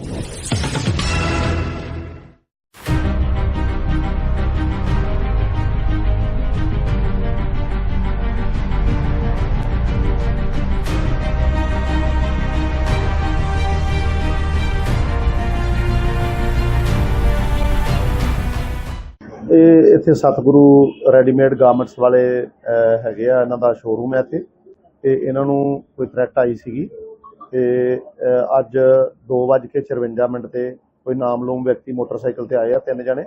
ਇਹ ਇੱਥੇ ਸਤਿਗੁਰੂ readymade garments ਵਾਲੇ ਹੈਗੇ ਆ, ਇਹਨਾਂ ਦਾ ਸ਼ੋਰੂਮ ਹੈ ਇੱਥੇ। ਤੇ ਇਹਨਾਂ ਨੂੰ ਕੋਈ ਥ੍ਰੈਟ ਆਈ ਸੀਗੀ। ਤੇ ਅਹ, ਅੱਜ 2:54 ਮਿੰਟ ਤੇ ਕੋਈ ਨਾਮਲੂਮ ਵਿਅਕਤੀ ਮੋਟਰਸਾਈਕਲ ਤੇ ਆਏ ਆ ਤਿੰਨ ਜਣੇ।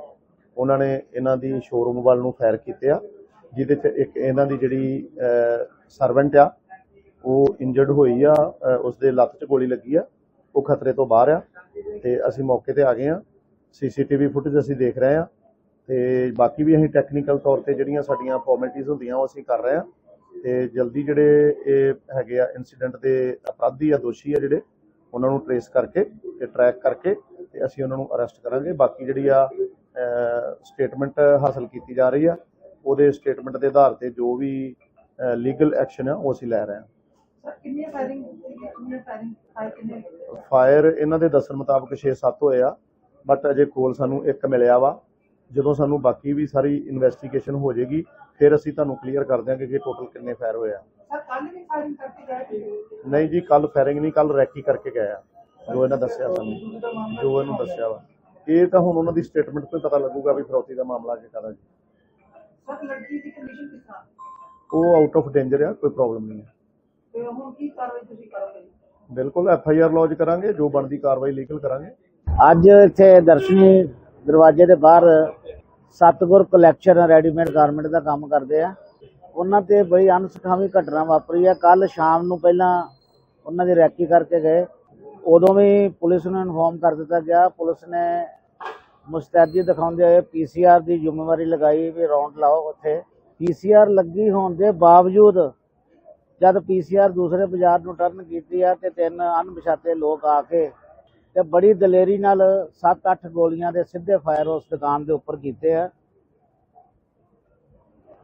ਉਹਨਾਂ ਨੇ ਇਹਨਾਂ ਦੀ ਸ਼ੋਰੂਮ ਵੱਲ ਨੂੰ ਫਾਇਰ ਕੀਤੇ ਆ ਜਿਹਦੇ ਚ ਇੱਕ ਇਹਨਾਂ ਦੀ ਜਿਹੜੀ ਸਰਵੈਂਟ ਆ ਉਹ ਇੰਜਰਡ ਹੋਈ ਆ ਅਹ, ਉਸਦੇ ਲੱਤ 'ਚ ਗੋਲੀ ਲੱਗੀ ਆ ਉਹ ਖਤਰੇ ਤੋਂ ਬਾਹਰ ਆ। ਤੇ ਅਸੀਂ ਮੌਕੇ ਤੇ ਆ ਗਏ ਆ ਸੀਸੀਟੀਵੀ ਫੁਟੇਜ ਅਸੀਂ ਦੇਖ ਰਹੇ ਆ ਤੇ ਬਾਕੀ ਵੀ ਅਸੀਂ ਟੈਕਨੀਕਲ ਤੌਰ ਤੇ ਜਿਹੜੀਆਂ ਸਾਡੀਆਂ ਫਾਰਮੈਲਿਟੀਆਂ ਹੁੰਦੀਆਂ ਉਹ ਅਸੀਂ ਕਰ ਰਹੇ ਆ। ਤੇ ਜਲਦੀ ਜਿਹੜੇ ਇਹ ਹੈਗੇ ਆ ਇਨਸੀਡੈਂਟ ਦੇ ਅਪਰਾਧੀ ਆ ਦੋਸ਼ੀ ਆ ਜਿਹੜੇ ਉਹਨਾਂ ਨੂੰ ਟਰੇਸ ਕਰਕੇ ਤੇ ਟਰੈਕ ਕਰਕੇ ਤੇ ਅਸੀਂ ਉਹਨਾਂ ਨੂੰ ਅਰੈਸਟ ਕਰਾਂਗੇ। ਬਾਕੀ ਜਿਹੜੀ ਆ ਸਟੇਟਮੈਂਟ ਹਾਸਲ ਕੀਤੀ ਜਾ ਰਹੀ ਆ ਉਹਦੇ ਸਟੇਟਮੈਂਟ ਦੇ ਆਧਾਰ ਤੇ ਜੋ ਵੀ ਲੀਗਲ ਐਕਸ਼ਨ ਆ ਉਹ ਅਸੀਂ ਲੈ ਰਹੇ ਆ ਕਿੰਨੀ ਫਾਇਰਿੰਗ ਕਿੰਨੀ ਫਾਇਰਿੰਗ ਹਾਈ ਕਿੰਨੇ ਫਾਇਰ ਇਹਨਾਂ ਦੇ ਦੱਸਣ ਮੁਤਾਬਕ 6-7 ਹੋਏ ਆ ਬਟ ਅਜੇ ਕੋਲ ਸਾਨੂੰ ਇੱਕ ਮਿਲਿਆ ਵਾ। ਜਦੋਂ ਸਾਨੂੰ ਬਾਕੀ ਵੀ ਸਾਰੀ ਇਨਵੈਸਟੀਗੇਸ਼ਨ ਹੋ ਜਾਏਗੀ ਫਿਰ ਅਸੀਂ ਤੁਹਾਨੂੰ ਕਲੀਅਰ ਕਰ ਦਿਆਂਗੇ ਕਿ ਟੋਟਲ ਕਿੰਨੇ ਫਾਇਰ ਹੋਏ ਆ। ਸਰ ਕੱਲ ਵੀ ਫਾਇਰਿੰਗ ਕਰਕੇ ਗਏ ਨਹੀਂ ਜੀ ਕੱਲ ਫਾਇਰਿੰਗ ਨਹੀਂ ਕੱਲ ਰੈਕੀ ਕਰਕੇ ਗਏ ਆ। ਜੋ ਇਹਨਾਂ ਦੱਸਿਆ ਸਾਨੂੰ ਜੋ ਇਹਨੂੰ ਦੱਸਿਆ ਵਾ। ਇਹ ਤਾਂ ਹੁਣ ਉਹਨਾਂ ਦੀ ਸਟੇਟਮੈਂਟ ਤੋਂ ਪਤਾ ਲੱਗੂਗਾ ਵੀ ਫਰੋਤੀ ਦਾ ਮਾਮਲਾ ਕੀ ਕਰਾ ਜੀ। ਸਰ ਲੜਕੀ ਦੀ ਕੰਡੀਸ਼ਨ ਕਿਸ ਤਰ੍ਹਾਂ? ਉਹ ਆਊਟ ਆਫ ਡੇਂਜਰ ਆ ਕੋਈ ਪ੍ਰੋਬਲਮ ਨਹੀਂ ਹੈ ਤੇ ਹੁਣ ਕੀ ਕਾਰਵਾਈ ਤੁਸੀਂ ਕਰੋਗੇ? ਬਿਲਕੁਲ ਐਫ ਆਈ ਆਰ ਲੌਜ ਕਰਾਂਗੇ ਜੋ ਬਣਦੀ ਕਾਰਵਾਈ ਲੀਗਲ ਕਰਾਂਗੇ। ਅੱਜ ਇੱਥੇ ਦਰਸ਼ਨੀ ਦਰਵਾਜ਼ੇ ਦੇ ਬਾਹਰ ਸਤਗੁਰ ਕਲੈਕਸ਼ਨ ਰੈਡੀਮੇਡ ਗਾਰਮੈਂਟ ਦਾ ਕੰਮ ਕਰਦੇ ਆ। ਉਹਨਾਂ ਤੇ ਬੜੀ ਅਨਸਖਾਵੀ ਘਟਨਾ ਵਾਪਰੀ ਆ। ਕੱਲ ਸ਼ਾਮ ਨੂੰ ਪਹਿਲਾਂ ਉਹਨਾਂ ਦੀ ਰੈਕੀ ਕਰਕੇ ਗਏ। ਉਦੋਂ ਵੀ ਪੁਲਿਸ ਨੂੰ ਇਨਫੋਰਮ ਕਰ ਦਿੱਤਾ ਗਿਆ। ਪੁਲਿਸ ਨੇ ਮੁਸਤੈਦੀ ਦਿਖਾਉਂਦੇ ਹੋਏ ਪੀਸੀਆਰ ਦੀ ਜ਼ਿੰਮੇਵਾਰੀ ਲਗਾਈ ਵੀ ਰੌਂਡ ਲਾਓ ਉੱਥੇ। ਪੀਸੀਆਰ ਲੱਗੀ ਹੋਣ ਦੇ ਬਾਵਜੂਦ ਜਦ ਪੀਸੀਆਰ ਦੂਸਰੇ ਬਾਜ਼ਾਰ ਨੂੰ ਟਰਨ ਕੀਤੀ ਆ ਤੇ ਤਿੰਨ ਅਣਪਛਾਤੇ ਲੋਕ ਆ ਕੇ ਤੇ ਬੜੀ ਦਲੇਰੀ ਨਾਲ 7-8 ਗੋਲੀਆਂ ਦੇ ਸਿੱਧੇ ਫਾਇਰ ਉਸ ਦੁਕਾਨ ਦੇ ਉੱਪਰ ਕੀਤੇ ਆ।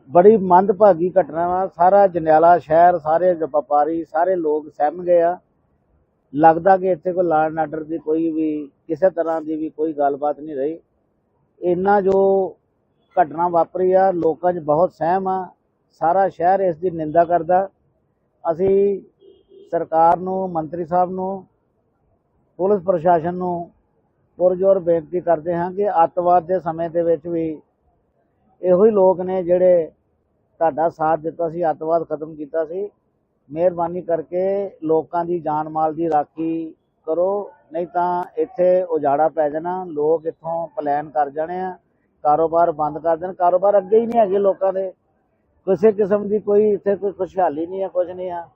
ਬੜੀ ਮੰਦਭਾਗੀ ਘਟਨਾ ਵਾ। ਸਾਰਾ ਜੰਡਿਆਲਾ ਸ਼ਹਿਰ, ਸਾਰੇ ਵਪਾਰੀ, ਸਾਰੇ ਲੋਕ ਸਹਿਮ ਗਏ ਆ। ਲੱਗਦਾ ਕਿ ਇੱਥੇ ਕੋਈ ਲਾਅ ਐਂਡ ਆਰਡਰ ਦੀ ਕੋਈ ਵੀ, ਕਿਸੇ ਤਰ੍ਹਾਂ ਦੀ ਵੀ ਕੋਈ ਗੱਲਬਾਤ ਨਹੀਂ ਰਹੀ। ਇੰਨਾ ਜੋ ਘਟਨਾ ਵਾਪਰੀ ਆ, ਲੋਕਾਂ 'ਚ ਬਹੁਤ ਸਹਿਮ ਆ। ਸਾਰਾ ਸ਼ਹਿਰ ਇਸ ਦੀ ਨਿੰਦਾ ਕਰਦਾ। ਅਸੀਂ ਸਰਕਾਰ ਨੂੰ, ਮੰਤਰੀ ਸਾਹਿਬ ਨੂੰ ਪੁਲਿਸ ਪ੍ਰਸ਼ਾਸਨ ਨੂੰ ਪੁਰਜੋਰ ਬੇਨਤੀ ਕਰਦੇ ਹਾਂ ਕਿ ਅੱਤਵਾਦ ਦੇ ਸਮੇਂ ਦੇ ਵਿੱਚ ਵੀ ਇਹੋ ਹੀ ਲੋਕ ਨੇ ਜਿਹੜੇ ਤੁਹਾਡਾ ਸਾਥ ਦਿੱਤਾ ਸੀ, ਅੱਤਵਾਦ ਖਤਮ ਕੀਤਾ ਸੀ। ਮਿਹਰਬਾਨੀ ਕਰਕੇ ਲੋਕਾਂ ਦੀ ਜਾਨ ਮਾਲ ਦੀ ਰਾਖੀ ਕਰੋ, ਨਹੀਂ ਤਾਂ ਇੱਥੇ ਉਜਾੜਾ ਪੈ ਜਾਣਾ, ਲੋਕ ਇੱਥੋਂ ਪਲਾਨ ਕਰ ਜਾਣੇ ਆ, ਕਾਰੋਬਾਰ ਬੰਦ ਕਰ ਦੇਣ। ਕਾਰੋਬਾਰ ਅੱਗੇ ਹੀ ਨਹੀਂ ਹੈਗੇ ਲੋਕਾਂ ਦੇ। ਕਿਸੇ ਕਿਸਮ ਦੀ ਕੋਈ ਇੱਥੇ ਕੋਈ ਖੁਸ਼ਹਾਲੀ ਨਹੀਂ ਹੈ ਕੁਝ ਨਹੀਂ ਆ।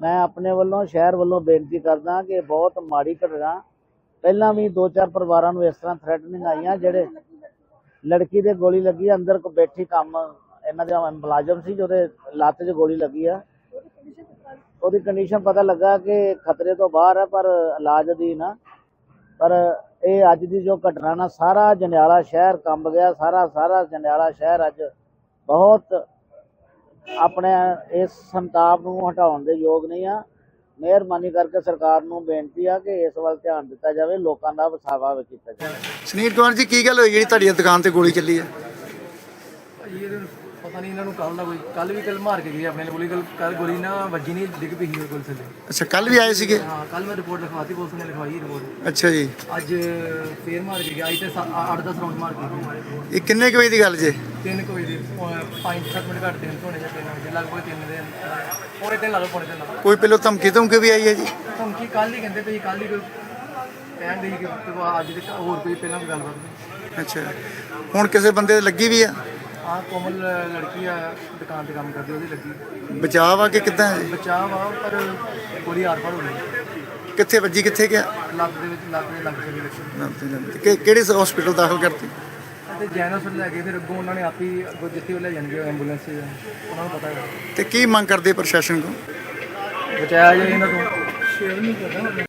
ਮੈਂ ਆਪਣੇ ਵੱਲੋਂ ਸ਼ਹਿਰ ਵੱਲੋਂ ਬੇਨਤੀ ਕਰਦਾ ਕਿ ਬਹੁਤ ਮਾੜੀ ਘਟਨਾ ਪਹਿਲਾਂ ਵੀ ਦੋ ਚਾਰ ਪਰਿਵਾਰਾਂ ਨੂੰ ਇਸ ਤਰ੍ਹਾਂ ਥ੍ਰੈਟਨਿੰਗ ਆਈਆਂ ਜਿਹੜੇ ਲੜਕੀ ਦੇ ਗੋਲੀ ਲੱਗੀ ਅੰਦਰ ਕੋ ਬੈਠੀ ਕੰਮ ਇਹਨਾਂ ਦੇ ਮੁਲਾਜ਼ਮ ਸੀ ਜਿਹਦੇ ਲੱਤ 'ਚ ਗੋਲੀ ਲੱਗੀ ਆ। ਉਹਦੀ ਕੰਡੀਸ਼ਨ ਪਤਾ ਲੱਗਾ ਕਿ ਖਤਰੇ ਤੋਂ ਬਾਹਰ ਹੈ ਪਰ ਇਲਾਜ ਅਧੀਨ ਆ ਪਰ ਇਹ ਅੱਜ ਦੀ ਜੋ ਘਟਨਾ ਨਾ ਸਾਰਾ ਜੰਡਿਆਲਾ ਸ਼ਹਿਰ ਕੰਬ ਗਿਆ ਸਾਰਾ ਸਾਰਾ ਜੰਡਿਆਲਾ ਸ਼ਹਿਰ ਅੱਜ ਬਹੁਤ ਆਪਣੇ ਇਸ ਸੰਤਾਪ ਨੂੰ ਹਟਾਉਣ ਦੇ ਯੋਗ ਨਹੀਂ ਆ। ਮਿਹਰਬਾਨੀ ਕਰਕੇ ਸਰਕਾਰ ਨੂੰ ਬੇਨਤੀ ਆ ਕਿ ਇਸ ਵੱਲ ਧਿਆਨ ਦਿੱਤਾ ਜਾਵੇ, ਲੋਕਾਂ ਦਾ ਵਸਾਵਾ ਵੀ ਕੀਤਾ ਜਾਵੇ। ਸੁਨੀਲ ਕੁਮਾਰ ਜੀ, ਕੀ ਗੱਲ ਹੋਈ ਜਿਹੜੀ ਤੁਹਾਡੀ ਦੁਕਾਨ ਤੇ ਗੋਲੀ ਚੱਲੀ ਹੈ? ਪਤਾ ਨਹੀਂ ਇਹਨਾਂ ਨੂੰ ਕੱਲ ਦਾ ਕੋਈ ਕੱਲ ਵੀ ਕੱਲ ਮਾਰ ਕੇ ਗਏ ਆਪਣੇ ਗੋਲੀ ਕੱਲ ਕੱਲ ਗੋਲੀ ਨਾ ਵੱਜੀ ਨਹੀਂ ਡਿੱਗ ਪਈ ਸੀ ਗੋਲੀ ਥੱਲੇ। ਅੱਛਾ ਕੱਲ ਵੀ ਆਏ ਸੀਗੇ? ਹਾਂ ਕੱਲ ਮੈਂ ਰਿਪੋਰਟ ਲਿਖਵਾਤੀ ਪੁਲਿਸ ਨੇ ਲਿਖਵਾਈ ਰਿਪੋਰਟ ਅੱਛਾ ਜੀ। ਅੱਜ ਫੇਰ ਮਾਰ ਕੇ ਗਿਆ ਅੱਜ ਤੇ 8-10 ਰਾਉਂਡ ਮਾਰ ਕੇ ਗਏ ਇਹ ਕਿੰਨੇ ਕੁ ਵਜੇ ਦੀ ਗੱਲ ਜੇ? ਤਿੰਨ ਕੋਈ ਦੇ 5-7 ਮਿੰਟ ਘੱਟ ਦਿਨ ਹੋਣੇ ਜਾਂ ਤਿੰਨ ਵਜੇ ਲਗਭਗ ਤਿੰਨ ਦੇ ਪੌਣੇ ਤਿੰਨ ਲਾ ਲਓ ਲਾ ਲਓ। ਕੋਈ ਪਹਿਲਾਂ ਧਮਕੀ ਧਮਕੀ ਵੀ ਆਈ ਹੈ ਜੀ? ਧਮਕੀ ਕੱਲ ਹੀ ਕਹਿੰਦੇ ਪਈ ਕੱਲ ਹੀ ਕੋਈ ਕਹਿਣ ਦੇ ਕਿ ਅੱਜ ਦੇ ਹੋਰ ਕੋਈ ਪਹਿਲਾਂ ਕੋਈ ਗੱਲਬਾਤ ਨਹੀਂ। ਅੱਛਾ। ਹੁਣ ਕਿਸੇ ਬੰਦੇ ਦੇ ਲੱਗੀ ਵੀ ਆ? ਆਹ ਕੋਮਲ ਲੜਕੀ ਆ ਦੁਕਾਨ ਤੇ ਕੰਮ ਕਰਦੀ ਉਹਦੀ ਲੱਗੀ। ਬਚਾਅ ਆ ਕਿ ਕਿੱਦਾਂ ਹੈ? ਬਚਾਅ ਵਾ ਪਰ ਗੋਲੀ ਆਰ ਪਾਰ ਹੋ ਗਈ। ਕਿੱਥੇ ਵੱਜੀ ਕਿੱਥੇ ਗਿਆ? ਲੱਗ ਦੇ ਵਿੱਚ ਲੱਗ ਦੇ ਲੱਗ ਚਲੀ ਲੱਗੀ ਕਿ- ਕਿਹੜੇ ਹਸਪੀਟਲ ਦਾਖਲ ਕਰਤੀ? ਤੇ ਜੈਨ ਹਸਪਤਾਲ ਲੈ ਗਏ ਫਿਰ ਅੱਗੋਂ ਉਹਨਾਂ ਨੇ ਆਪ ਹੀ ਅੱਗੋਂ ਜਿੱਥੇ ਉਹ ਲੈ ਜਾਣਗੇ ਐਂਬੂਲੈਂਸ ਉਹਨਾਂ ਨੂੰ ਪਤਾ ਹੈ ਤੇ ਕੀ ਮੰਗ ਕਰਦੇ ਪ੍ਰਸ਼ਾਸਨ ਕੋਲ? ਬਚਾਇਆ ਜੇ ਇਹਨਾਂ ਤੋਂ।